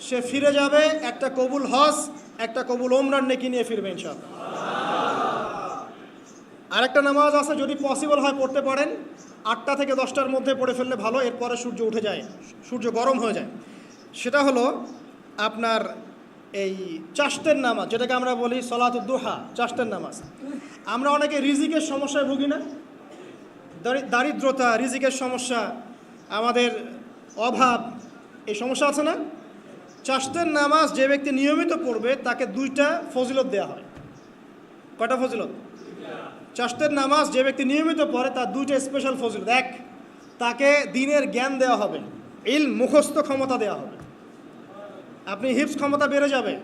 সে ফিরে যাবে, একটা কবুল হজ, একটা কবুল ওমরান নেকি নিয়ে ফিরবে ইনশাআল্লাহ। আরেকটা নামাজ আছে, যদি পসিবল হয় পড়তে পারেন। আটটা থেকে দশটার মধ্যে পড়ে ফেললে ভালো, এরপরে সূর্য উঠে যায়, সূর্য গরম হয়ে যায়। সেটা হলো আপনার এই চাষ্টের নামাজ, যেটাকে আমরা বলি সলাত সলাতুদ্দোহা চাষ্টের নামাজ। আমরা অনেকে রিজিকের সমস্যায় ভুগি না। দারিদ্রতা, রিজিকের সমস্যা, আমাদের অভাব, এই সমস্যা আছে না? চাষতের নামাজ যে ব্যক্তি নিয়মিত পড়বে, তাকে দুইটা ফজিলত দেওয়া হয়। কয়টা ফজিলত? চাষতের নামাজ যে ব্যক্তি নিয়মিত পড়ে, তার দুইটা স্পেশাল ফজিলত। এক, তাকে দিনের জ্ঞান দেওয়া হবে। ইল মুখস্থ ক্ষমতা দেওয়া হবে। আপনি হিপস ক্ষমতা বেড়ে যাবে।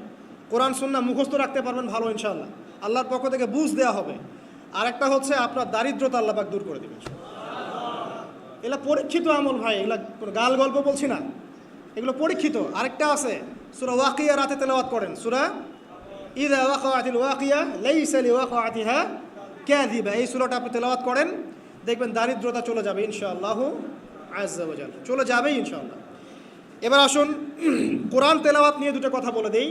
কোরআন সুন্না মুখস্থ রাখতে পারবেন ভালো ইনশাল্লাহ আল্লাহর পক্ষ থেকে বুঝ দেওয়া হবে। আরেকটা হচ্ছে আপনার দারিদ্রতা আল্লাহ পাক দূর করে দেবে এগুলা পরীক্ষিত আমল ভাই, এগুলা গাল গল্প বলছি না। এগুলো পরীক্ষিত। আরেকটা আছে, সুরা ওয়াকিয়া রাতে তেলাওয়াত করেন। সুরা ইদা ওয়াকাতিল ওয়াকিয়া লাইসা লিওয়াকাতিহা কাযিবা। এই সূরাটা আপনি তেলাওয়াত করেন, দেখবেন দারিদ্রতা চলে যাবে ইনশাআল্লাহ আজ্জা ওয়া জাল। চলে যাবেই ইনশাআল্লাহ। এবার আসুন, কোরআন তেলাওয়াত নিয়ে দুটো কথা বলে দেই।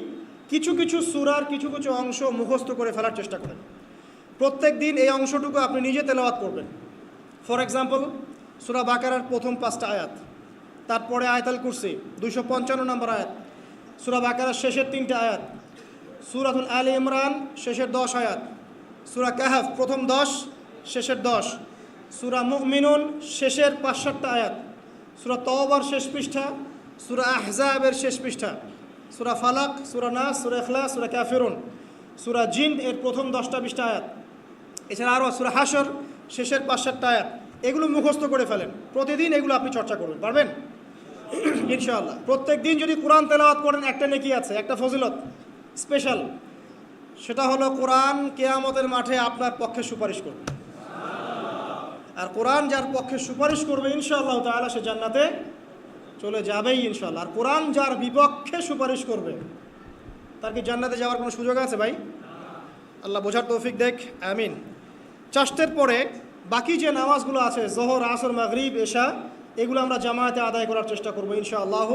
কিছু কিছু সুরার কিছু কিছু অংশ মুখস্থ করে ফেলার চেষ্টা করেন। প্রত্যেক দিন এই অংশটুকু আপনি নিজে তেলাওয়াত করবেন। ফর এক্সাম্পল, সুরা বাকারার প্রথম পাঁচটা আয়াত। তারপরে আয়াতাল কুরসি, দুইশো পঞ্চান্ন নম্বর আয়াত। সুরা বাকারার শেষের তিনটে আয়াত। সুরাতুল আলী ইমরান, শেষের দশ আয়াত। সুরা কাহাফ, প্রথম দশ, শেষের দশ। সুরা মুমিনুন, শেষের পাঁচ সাতটা আয়াত। সুরা তওবার শেষ পৃষ্ঠা, সুরা আহজাবের শেষ পৃষ্ঠা। সুরা ফালাক, সুরা নাস, সুরা এখলা সুরা ক্যাফিরুন সুরা জিন, এর প্রথম দশটা বিশটা আয়াত। এছাড়া আরও সুরা হাসর শেষের পাঁচ সাতটা আয়াত। এগুলো মুখস্থ করে ফেলেন। প্রতিদিন এগুলো আপনি চর্চা করবেন, পারবেন? ইনশাআল্লাহ। প্রত্যেক দিন যদি কোরআন তেলাওয়াত করেন, একটা নেকি আছে, একটা ফজিলত স্পেশাল সেটা হলো কোরআন কেয়ামতের মাঠে আপনার পক্ষে সুপারিশ করবে। আর কোরআন যার পক্ষে সুপারিশ করবে, ইনশাআল্লাহ তাআলা সে জান্নাতে চলে যাবেই ইনশাল্লাহ আর কোরআন যার বিপক্ষে সুপারিশ করবে, তার কি জান্নাতে যাওয়ার কোনো সুযোগ আছে ভাই? আল্লাহ বোঝার তৌফিক দেখ, আমিন। চাষতের পরে বাকি যে নামাজগুলো আছে, জোহর, আসর, মাগরিব, এশা এগুলো আমরা জামায়াতে আদায় করার চেষ্টা করব ইনশা আল্লাহ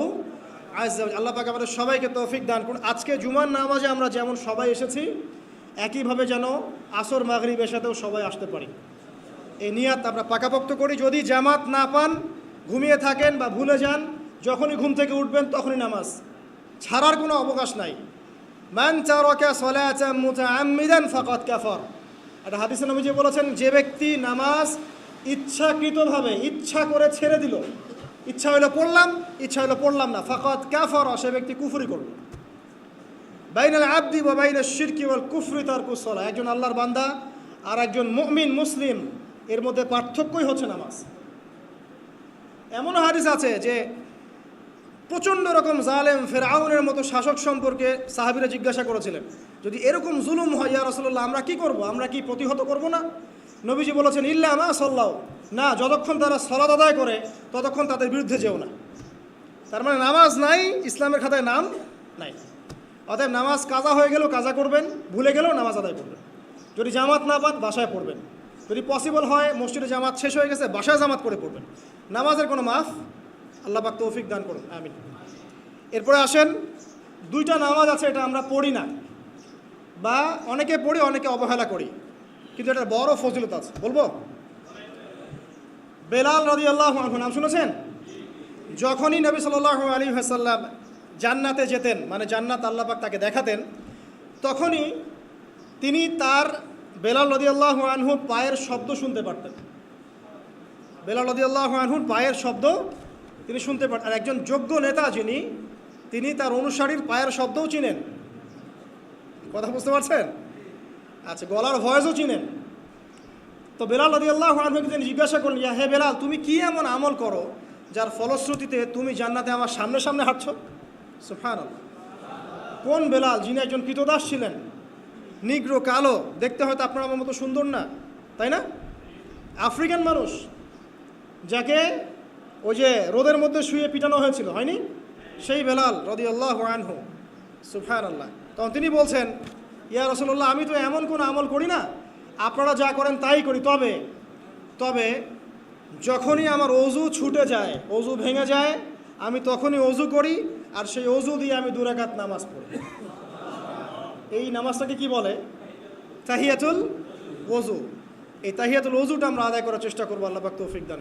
আজ আল্লাহ পাক আমাদের সবাইকে তৌফিক দান করুন। আজকে জুমার নামাজে আমরা যেমন সবাই এসেছি, একইভাবে যেন আসর মাগরিব এশাতেও সবাই আসতে পারি। এই নিয়াত আমরা পাকাপোক্ত করি। যদি জামাত না পান, ঘুমিয়ে থাকেন বা ভুলে যান, যখনই ঘুম থেকে উঠবেন তখনই নামাজ। ছাড়ার কোনো অবকাশ নাই। মান চারকা সলাচা মুতাআম্মিদান ফাকাত কাফার। একটা হাদিসে নবীজি বলেছেন, যে ব্যক্তি নামাজ ইচ্ছাকৃতভাবে ইচ্ছা করে ছেড়ে দিল। ইচ্ছা হইল পড়লাম, ইচ্ছা হইল পড়লাম না। ফাকাত কাফার, সে ব্যক্তি কুফরি করল। বাইনাল আব্দি বা বাইনাল শিরকি ওয়াল কুফরি তার কুসলা একজন আল্লাহর বান্দা আর একজন মুমিন, মুসলিম, এর মধ্যে পার্থক্যই হচ্ছে নামাজ। এমনও হাদিস আছে যে, প্রচণ্ড রকম জালেম ফেরাউনের মতো শাসক সম্পর্কে সাহাবিরা জিজ্ঞাসা করেছিলেন, যদি এরকম জুলুম হয় ইয়া রসল্লাহ আমরা কি করব? আমরা কি প্রতিহত করব না? নবীজি বলেছেন, ইল্লা মা সল্লাহ না, যতক্ষণ তারা সলাদ আদায় করে, ততক্ষণ তাদের বিরুদ্ধে যেও না। তার মানে নামাজ নাই, ইসলামের খাতায় নাম নাই। অতএব নামাজ কাজা হয়ে গেলেও কাজা করবেন, ভুলে গেলেও নামাজ আদায় করবেন। যদি জামাত না পান, বাসায় পড়বেন। যদি পসিবল হয়, মসজিদে জামাত শেষ হয়ে গেছে, বাসায় জামাত করে পড়বেন। নামাজের কোনো মাফ আল্লাহ পাক তৌফিক দান করুন, আমিন। এরপরে আসেন, দুইটা নামাজ আছে, এটা আমরা পড়ি না। বা অনেকে পড়ি, অনেকে অবহেলা করি। কিন্তু এটা বড় ফজিলত আছে। বলব? বেলাল রদি আল্লাহ নাম শুনেছেন? যখনই নবী সাল আলী হাসাল্লাম জান্নাতে যেতেন মানে জান্নাত আল্লাহ পাক তাকে দেখাতেন, তখনই তিনি তার বেলাল রদি আল্লাহ আনহুর পায়ের শব্দ শুনতে পারতেন। বেলাল রদি আল্লাহ আনহুর পায়ের শব্দ তিনি শুনতে পারতেন আর একজন যোগ্য নেতা যিনি, তিনি তার অনুসারীর পায়ের শব্দও চিনেন। কথা বুঝতে পারছেন? আচ্ছা গলার ভয়েসও চিনেন। তো বেলাল রদি আল্লাহ আনহুকে তিনি জিজ্ঞাসা করলেন, ইয়া হে বেলাল, তুমি কি এমন আমল করো যার ফলশ্রুতিতে তুমি জান্নাতে আমার সামনে সামনে হাঁটছ? সুফান কোন বেলাল, যিনি একজন কৃতদাস ছিলেন, নিগ্র, কালো, দেখতে হয়তো আপনার আমার মতো সুন্দর না, তাই না? আফ্রিকান মানুষ, যাকে ওই যে রোদের মধ্যে শুয়ে পিটানো হয়েছিল, হয়নি? সেই বেলাল রদি আল্লাহ আনহু সুফান আল্লাহ তখন তিনি বলছেন ইয়া রসল্লাহ আমি তো এমন কোনো আমল করি না। আপনারা যা করেন তাই করি। তবে তবে যখনই আমার অজু ছুটে যায়, অজু ভেঙে যায়, আমি তখনই অজু করি আর সেই অজু দিয়ে আমি দুরাকাত নামাজ পড়ি। এই নামাজটাকে কি বলে? তাহিয়াতুল ওজু এই তাহিয়াতুল ওজুটা আমরা আদায় করার চেষ্টা করব, আল্লাহ পাক তৌফিক দান।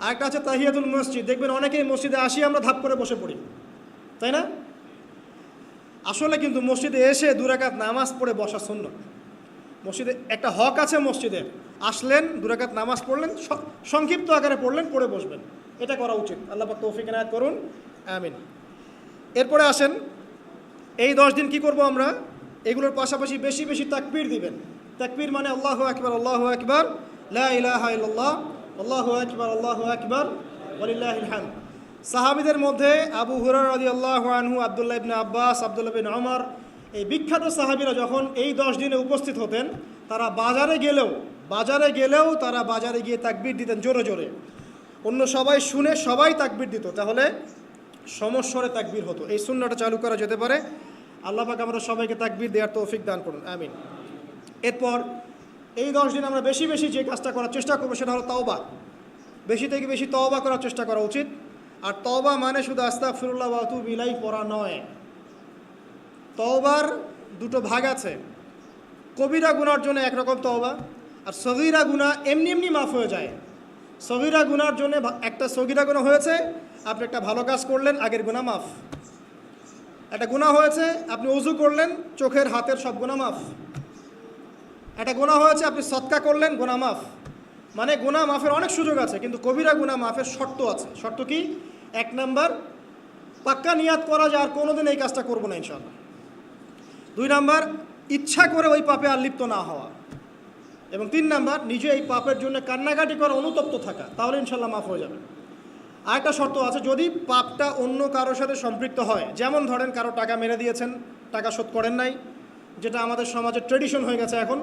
আরেকটা আছে তাহিয়াতুল মসজিদ। দেখবেন অনেকেই মসজিদে আসি, আমরা ধাপ করে বসে পড়ি। তাই না? আসলে কিন্তু মসজিদে এসে দুরাকাত নামাজ পড়ে বসা শূন্য মসজিদে একটা হক আছে মসজিদের আসলেন দুরাকাত নামাজ পড়লেন সংক্ষিপ্ত আকারে পড়লেন, পড়ে বসবেন। এটা করা উচিত। আল্লাহ পাক তৌফিক এনায়াত করুন। আমিন। এরপরে আসেন, এই দশ দিন কি করব আমরা? এগুলোর পাশাপাশি বেশি বেশি তাকবীর দিবেন। তাকবীর মানে আল্লাহ আকবার আল্লাহ আকবার, লা ইলাহা ইল্লাল্লাহ, আল্লাহু আকবার আল্লাহু আকবার, ওয়ালিল্লাহিল হামদ। সাহাবীদের মধ্যে আবু হুরায়রা আল্লাহ আনহু, আব্দুল্লাহ ইবনে আব্বাস, আব্দুল্লাহ বিন ওমর এই বিখ্যাত সাহাবিরা যখন এই দশ দিনে উপস্থিত হতেন, তারা বাজারে গেলেও বাজারে গেলেও তারা বাজারে গিয়ে তাকবীর দিতেন জোরে জোরে। অন্য সবাই শুনে সবাই তাকবীর দিত, তাহলে সমস্বরে তাকবির হতো। এই শূন্যটা চালু করা যেতে পারে। আল্লাহ পাক আমরা সবাইকে তাকবির দেওয়ার তৌফিক দান করুন, আমিন। এরপর এই দশ দিন আমরা বেশি বেশি যে কাজটা করার চেষ্টা করব, সেটা হলো তওবা। বেশি থেকে বেশি তওবা করার চেষ্টা করা উচিত। আর তবা মানে শুধু আস্তা ফিরুল্লাহ বাতু বিলাই পড়া নয়। তওবার দুটো ভাগ আছে। কবিরা গুনার জন্য একরকম তওবা আর সগিরা গুণা এমনি এমনি মাফ হয়ে যায়। সগিরা গুনার জন্য একটা সগিরা গুণা হয়েছে, আপনি একটা ভালো কাজ করলেন, আগের গুণা মাফ। একটা গুণা হয়েছে, আপনি উজু করলেন, চোখের, হাতের সব গুণা মাফ। একটা গুণা হয়েছে, আপনি সৎকা করলেন গুণা মাফ। মানে গুণা মাফের অনেক সুযোগ আছে, কিন্তু কবিরা গুণা মাফের শর্ত আছে। শর্ত কি? এক নাম্বার, পাক্কা নিয়াত করা যায় আর কোনোদিন এই কাজটা করব না ইনশাল্লাহ দুই নাম্বার, ইচ্ছা করে ওই পাপে আর লিপ্ত না হওয়া। এবং তিন নাম্বার, নিজে এই পাপের জন্য কান্নাকাটি করা অনুতপ্ত থাকা, তাহলে ইনশাল্লাহ মাফ হয়ে যাবে। আরেকটা শর্ত আছে, যদি পাপটা অন্য কারোর সাথে সম্পৃক্ত হয়, যেমন ধরেন কারও টাকা মেরে দিয়েছেন, টাকা শোধ করেন নাই, যেটা আমাদের সমাজের ট্রেডিশন হয়ে গেছে এখন,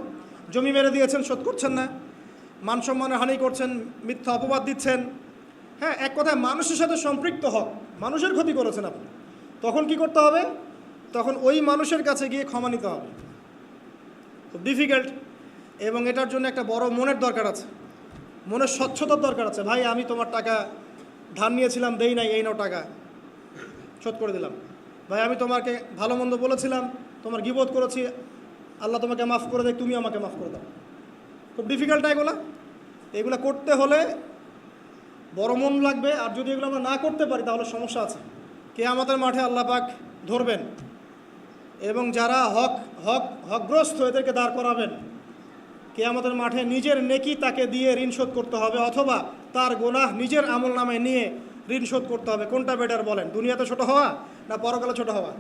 জমি মেরে দিয়েছেন, শোধ করছেন না, মান সম্মানের হানি করছেন, মিথ্যা অপবাদ দিচ্ছেন হ্যাঁ এক কথায় মানুষের সাথে সম্পৃক্ত হক মানুষের ক্ষতি করেছেন আপনি। তখন কি করতে হবে? তখন ওই মানুষের কাছে গিয়ে ক্ষমা নিতে হবে। খুব ডিফিকাল্ট এবং এটার জন্য একটা বড় মনের দরকার আছে। মনের স্বচ্ছতার দরকার আছে। ভাই, আমি তোমার টাকা ধার নিয়েছিলাম, দেই নাই, এই নাও টাকা। শোধ করে দিলাম। ভাই, আমি তোমাকে ভালো মন্দ বলেছিলাম, তোমার গিবোধ করেছি। আল্লাহ তোমাকে মাফ করে দেয়, তুমি আমাকে মাফ করে দাও। খুব ডিফিকাল্ট এগুলো? এগুলো করতে হলে বড় মন লাগবে, আর যদি এগুলো আমরা না করতে পারি, তাহলে সমস্যা আছে। কে আমাদের মাঠে আল্লাহ পাক ধরবেন। এবং যারা হক হক, হকগ্রস্ত, এদেরকে দাঁড় করাবেন। কে আমাদের মাঠে নিজের নেকি তাকে দিয়ে ঋণ শোধ করতে হবে, অথবা তার গোনাহ নিজের আমল নামে নিয়ে ঋণ শোধ করতে হবে। কোনটা বেটার বলেন? দুনিয়াতে ছোট হওয়া, না পরকালে ছোট হওয়া?